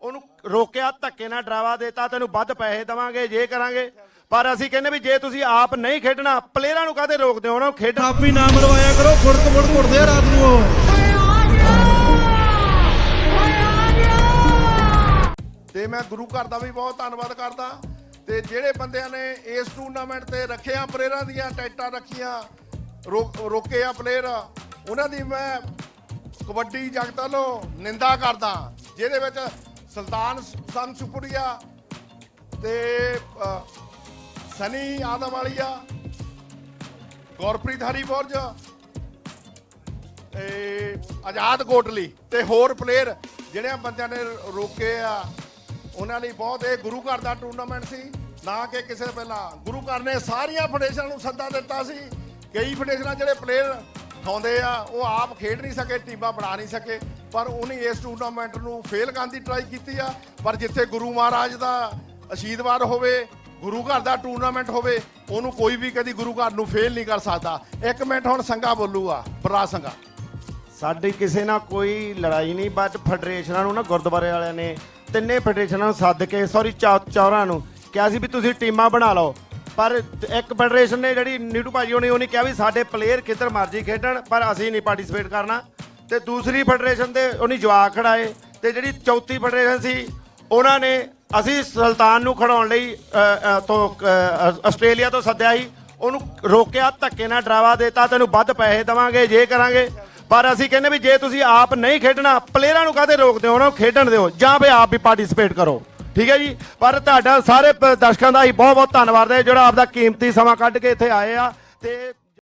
ਉਹਨੂੰ ਰੋਕਿਆ ਧੱਕੇ ਨਾਲ ਡਰਾਵਾ ਦੇਤਾ ਤੈਨੂੰ ਵੱਧ ਪੈਸੇ ਦਵਾਂਗੇ ਜੇ ਕਰਾਂਗੇ। ਪਰ ਅਸੀਂ ਕਹਿੰਦੇ ਵੀ ਜੇ ਤੁਸੀਂ ਆਪ ਨਹੀਂ ਖੇਡਣਾ ਪਲੇਅਰਾਂ ਨੂੰ ਕਾਹਦੇ ਰੋਕਦੇ ਹੋ? ਉਹਨਾਂ ਨੂੰ ਖੇਡ ਕਾਪੀ ਨਾ ਮਰਵਾਇਆ ਕਰੋ ਫੁੜਕ ਫੁੜ ਕੁੱਟਦੇ ਆ ਰਾਤ ਨੂੰ ਉਹ। ਤੇ ਮੈਂ ਗੁਰੂ ਘਰ ਦਾ ਵੀ ਬਹੁਤ ਧੰਨਵਾਦ ਕਰਦਾ। ਤੇ ਜਿਹੜੇ ਬੰਦਿਆਂ ਨੇ ਇਸ ਟੂਰਨਾਮੈਂਟ ਤੇ ਰੱਖਿਆ ਪਲੇਅਰਾਂ ਦੀਆਂ ਟਾਈਟਾਂ ਰੱਖੀਆਂ ਰੋ- ਰੋਕੇ ਆ ਪਲੇਅਰ ਉਹਨਾਂ ਦੀ ਮੈਂ ਕਬੱਡੀ ਜਗਤ ਵੱਲੋਂ ਨਿੰਦਾ ਕਰਦਾ। ਜਿਹਦੇ ਵਿੱਚ ਸੁਲਤਾਨ ਸੰਨ ਸੁਪਰੀਆ ਤੇ ਸਨੀ ਆਦਮ ਵਾਲੀਆ ਗੁਰਪ੍ਰੀਤ ਹਰੀਬੁਰਜ ਤੇ ਆਜ਼ਾਦ ਕੋਟਲੀ ਤੇ ਹੋਰ ਪਲੇਅਰ ਜਿਹੜਿਆਂ ਬੰਦਿਆਂ ਨੇ ਰੋਕੇ ਆ, ਉਹਨਾਂ ਲਈ ਬਹੁਤ ਇਹ ਗੁਰੂ ਘਰ ਦਾ ਟੂਰਨਾਮੈਂਟ ਸੀ। ਨਾ ਕਿ ਕਿਸੇ ਪਹਿਲਾਂ। ਗੁਰੂ ਘਰ ਨੇ ਸਾਰੀਆਂ ਫੈਡਰੇਸ਼ਨਾਂ ਨੂੰ ਸੱਦਾ ਦਿੱਤਾ ਸੀ। ਕਈ ਫੈਡਰੇਸ਼ਨਾਂ ਜਿਹੜੇ ਪਲੇਅਰ ਆਉਂਦੇ ਆ, ਉਹ ਆਪ ਖੇਡ ਨਹੀਂ ਸਕੇ, ਟੀਮਾਂ ਬਣਾ ਨਹੀਂ ਸਕੇ, ਪਰ ਉਹਨੇ ਇਸ ਟੂਰਨਾਮੈਂਟ ਨੂੰ ਫੇਲ ਕਰਨ ਦੀ ਟਰਾਈ ਕੀਤੀ ਆ। ਪਰ ਜਿੱਥੇ ਗੁਰੂ ਮਹਾਰਾਜ ਦਾ ਅਸ਼ੀਰਵਾਦ ਹੋਵੇ, ਗੁਰੂ ਘਰ ਦਾ ਟੂਰਨਾਮੈਂਟ ਹੋਵੇ, ਉਹਨੂੰ ਕੋਈ ਵੀ ਕਦੀ ਗੁਰੂ ਘਰ ਨੂੰ ਫੇਲ ਨਹੀਂ ਕਰ ਸਕਦਾ। ਇੱਕ ਮਿੰਟ ਹੁਣ ਸੰਗਾ ਬੋਲੂਗਾ ਬਰਾ ਸੰਗਾ ਸਾਡੀ ਕਿਸੇ ਨਾਲ ਕੋਈ ਲੜਾਈ ਨਹੀਂ ਬਟ ਫੈਡਰੇਸ਼ਨਾਂ ਨੂੰ ਨਾ ਗੁਰਦੁਆਰੇ ਵਾਲਿਆਂ ਨੇ, ਤਿੰਨੇ ਫੈਡਰੇਸ਼ਨਾਂ ਨੂੰ ਸੱਦ ਕੇ ਸੌਰੀ ਚੌਰਾਂ ਨੂੰ ਕਿਹਾ ਸੀ ਵੀ ਤੁਸੀਂ ਟੀਮਾਂ ਬਣਾ ਲਓ। ਪਰ ਇੱਕ ਫੈਡਰੇਸ਼ਨ ਨੇ ਜਿਹੜੀ ਨੀਟੂ ਭਾਜੀ ਹੋਣੀ, ਉਹਨੇ ਕਿਹਾ ਵੀ ਸਾਡੇ ਪਲੇਅਰ ਕਿੱਧਰ ਮਰਜ਼ੀ ਖੇਡਣ, ਪਰ ਅਸੀਂ ਨਹੀਂ ਪਾਰਟਿਸਿਪੇਟ ਕਰਨਾ। ਤੇ ਦੂਸਰੀ ਫੈਡਰੇਸ਼ਨ 'ਤੇ ਉਹਨੇ ਜਵਾਕ ਖੜਾਏ, ਤੇ ਜਿਹੜੀ ਚੌਥੀ ਫੈਡਰੇਸ਼ਨ ਸੀ, ਉਹਨਾਂ ਨੇ ਅਸੀਂ ਸੁਲਤਾਨ ਨੂੰ ਖੜਾਉਣ ਲਈ ਤੋਂ ਆਸਟ੍ਰੇਲੀਆ ਤੋਂ ਸੱਦਿਆ ਸੀ। ਉਹਨੂੰ ਰੋਕਿਆ, ਧੱਕੇ ਨਾਲ ਡਰਾਵਾ ਦੇਤਾ, ਤੈਨੂੰ ਵੱਧ ਪੈਸੇ ਦਵਾਂਗੇ, ਜੇ ਕਰਾਂਗੇ। ਪਰ ਅਸੀਂ ਕਹਿੰਦੇ ਵੀ ਜੇ ਤੁਸੀਂ ਆਪ ਨਹੀਂ ਖੇਡਣਾ ਪਲੇਅਰਾਂ ਨੂੰ ਕਾਹਦੇ ਰੋਕਦੇ ਹੋ? ਉਹਨਾਂ ਨੂੰ ਖੇਡਣ ਦਿਓ, ਜਾਂ ਵੀ ਆਪ ਵੀ ਪਾਰਟਿਸਿਪੇਟ ਕਰੋ। ਠੀਕ ਹੈ ਜੀ, ਪਰ ਤੁਹਾਡਾ ਸਾਰੇ ਪ- ਦਰਸ਼ਕਾਂ ਦਾ ਹੀ ਬਹੁਤ ਬਹੁਤ ਧੰਨਵਾਦ ਹੈ ਜਿਹੜਾ ਆਪਦਾ ਕੀਮਤੀ ਸਮਾਂ ਕੱਢ ਕੇ ਇੱਥੇ ਆਏ ਆ ਤੇ